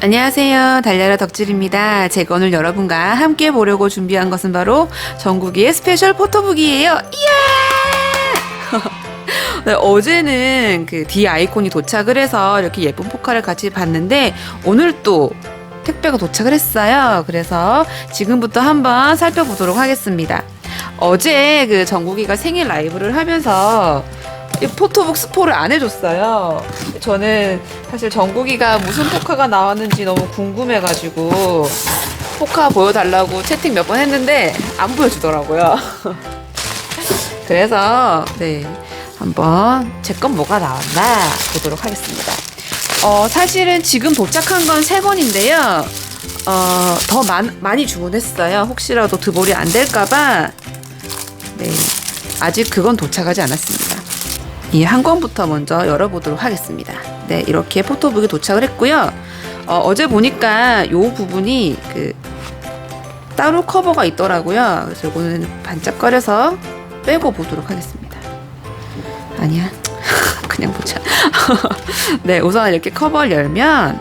안녕하세요. 달려라 덕질입니다. 제가 오늘 여러분과 함께 보려고 준비한 것은 바로 전국이의 스페셜 포토북이에요. 이야! 네, 어제는 그 D 아이콘이 도착을 해서 이렇게 예쁜 포카를 같이 봤는데 오늘 또 택배가 도착을 했어요. 그래서 지금부터 한번 살펴보도록 하겠습니다. 어제 그 정국이가 생일 라이브를 하면서 이 포토북 스포를 안 해줬어요. 저는 사실 정국이가 무슨 포카가 나왔는지 너무 궁금해가지고 포카 보여달라고 채팅 몇 번 했는데 안 보여주더라고요. 그래서 네 한번 제 건 뭐가 나왔나 보도록 하겠습니다. 어 사실은 지금 도착한 건세 건인데요. 어더 많이 주문했어요. 혹시라도 드볼이 안 될까봐 네 아직 그건 도착하지 않았습니다. 이 한 권부터 먼저 열어보도록 하겠습니다. 네, 이렇게 포토북이 도착을 했고요. 어, 제 보니까 요 부분이 그 따로 커버가 있더라고요. 그래서 이거는 반짝거려서 빼고 보도록 하겠습니다. 아니야. 그냥 보자. 네, 우선 이렇게 커버를 열면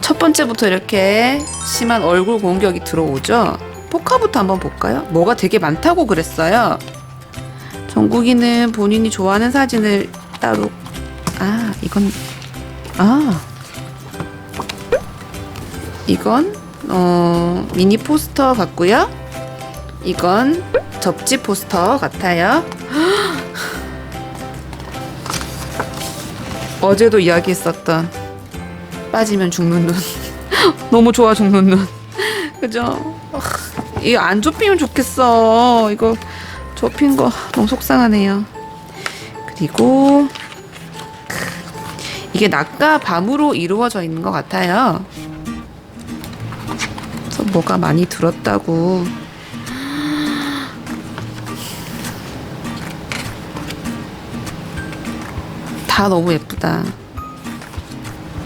첫 번째부터 이렇게 심한 얼굴 공격이 들어오죠. 포카부터 한번 볼까요? 뭐가 되게 많다고 그랬어요. 정국이는 본인이 좋아하는 사진을 따로 아 이건 아 이건 어 미니 포스터 같고요. 이건 접지 포스터 같아요. 어제도 이야기했었던 빠지면 죽는 눈. 너무 좋아 죽는 눈. 그죠? 이거 안 좁히면 좋겠어. 이거 접힌 거 너무 속상하네요. 그리고 이게 낮과 밤으로 이루어져 있는 것 같아요. 그래서 뭐가 많이 들었다고. 다 너무 예쁘다.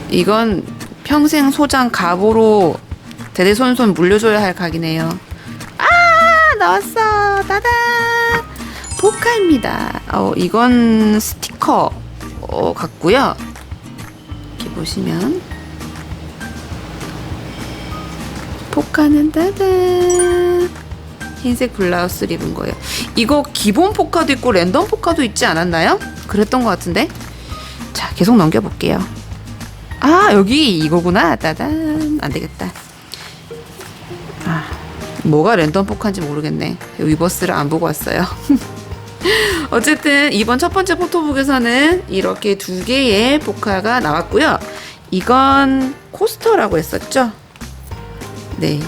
이건 평생 소장 가보로 대대손손 물려줘야 할 각이네요. 아 나왔어 따단 포카입니다. 어 이건 스티커 어, 같고요. 이렇게 보시면 포카는 따단 흰색 블라우스를 입은 거예요. 이거 기본 포카도 있고 랜덤 포카도 있지 않았나요? 그랬던 것 같은데. 자, 계속 넘겨볼게요. 아, 여기 이거구나. 따단. 안 되겠다. 아, 뭐가 랜덤 포카인지 모르겠네. 위버스를 안 보고 왔어요. 어쨌든 이번 첫 번째 포토북에서는 이렇게 두 개의 포카가 나왔고요. 이건 코스터라고 했었죠. 네.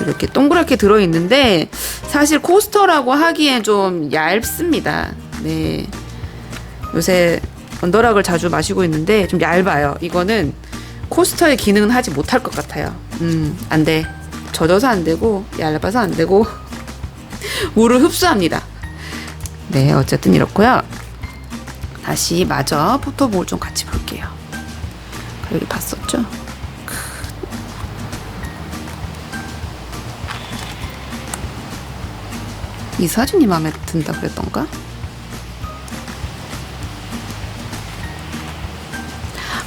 이렇게 동그랗게 들어있는데 사실 코스터라고 하기엔 좀 얇습니다. 네. 요새 언더락을 자주 마시고 있는데 좀 얇아요. 이거는 코스터의 기능은 하지 못할 것 같아요. 음, 안 돼. 젖어서 안 되고 얇아서 안 되고 물을 흡수합니다. 네, 어쨌든 이렇고요. 다시 마저 포토북을 좀 같이 볼게요. 여기 봤었죠? 이 사진이 마음에 든다 그랬던가?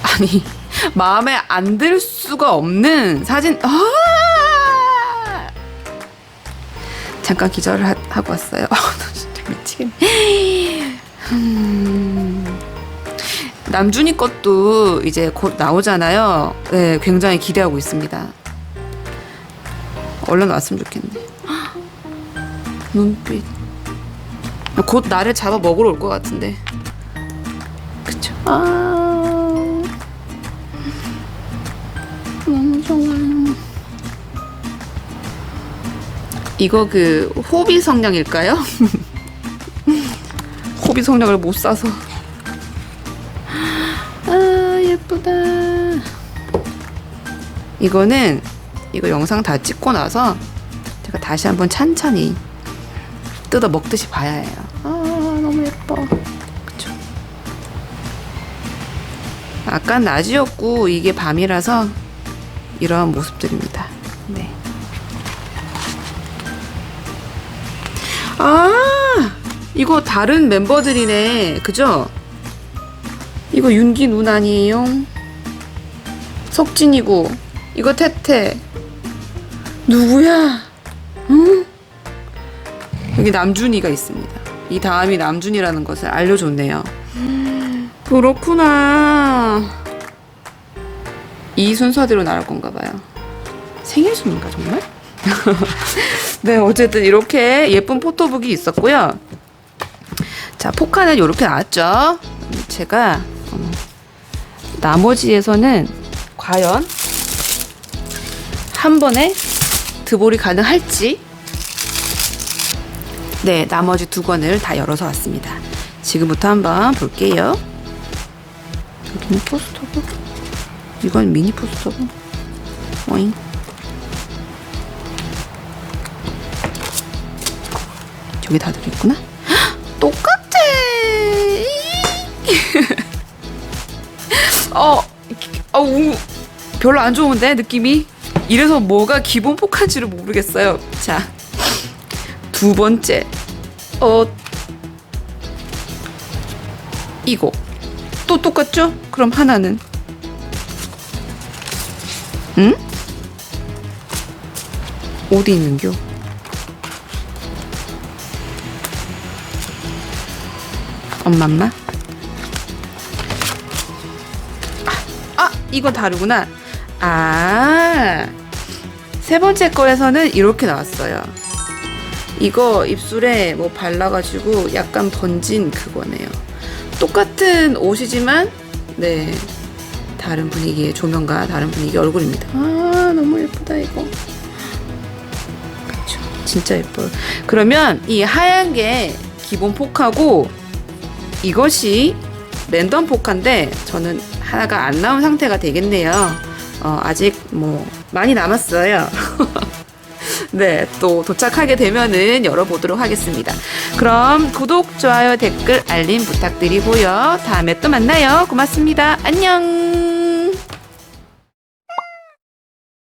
아니 마음에 안 들 수가 없는 사진 아! 잠깐 기절을 하, 고 왔어요. 진짜 미치겠네. 음... 남준이 것도 이제 곧 나오잖아요. 네 굉장히 기대하고 있습니다. 얼른 왔으면 좋겠네. 눈빛. 곧 나를 잡아 먹으러 올 것 같은데. 그쵸? 아. 너무 좋아 이거 그 호비 성냥일까요? 호비 성냥을 못 사서 아 예쁘다 이거는 이거 영상 다 찍고 나서 제가 다시 한번 찬찬히 뜯어 먹듯이 봐야 해요. 아 너무 예뻐. 그쵸? 아까 낮이었고 이게 밤이라서 이러한 모습들입니다. 네. 아 이거 다른 멤버들이네. 그죠? 이거 윤기 눈 아니에요? 석진이고 이거 태태 누구야? 응? 여기 남준이가 있습니다. 이 다음이 남준이라는 것을 알려줬네요. 그렇구나. 이 순서대로 나올 건가 봐요. 생일 순인가 정말? 네, 어쨌든 이렇게 예쁜 포토북이 있었고요. 자, 포카는 이렇게 나왔죠. 제가 어, 나머지에서는 과연 한 번에 드볼이 가능할지 네, 나머지 두 권을 다 열어서 왔습니다. 지금부터 한번 볼게요. 여기는 포스터고, 이건 미니 포스터고, 와잉. 저기 다 들어있구나. 헉, 똑같아! 어, 어, 우, 별로 안 좋은데, 느낌이? 이래서 뭐가 기본 포카인지를 모르겠어요. 자, 두 번째. 어, 이거. 또 똑같죠? 그럼 하나는. 응? 어디 있는겨? 엄마엄마? 아, 아, 이거 다르구나. 아, 세 번째 거에서는 이렇게 나왔어요. 이거 입술에 뭐 발라가지고 약간 번진 그거네요. 똑같은 옷이지만, 네. 다른 분위기의 조명과 다른 분위기의 얼굴입니다. 아, 너무 예쁘다, 이거. 그쵸. 진짜 예뻐요. 그러면 이 하얀 게 기본 포카고, 이것이 랜덤 포카인데, 저는 하나가 안 나온 상태가 되겠네요. 어, 아직 뭐, 많이 남았어요. 네, 또 도착하게 되면은 열어보도록 하겠습니다. 그럼 구독, 좋아요, 댓글, 알림 부탁드리고요. 다음에 또 만나요. 고맙습니다. 안녕!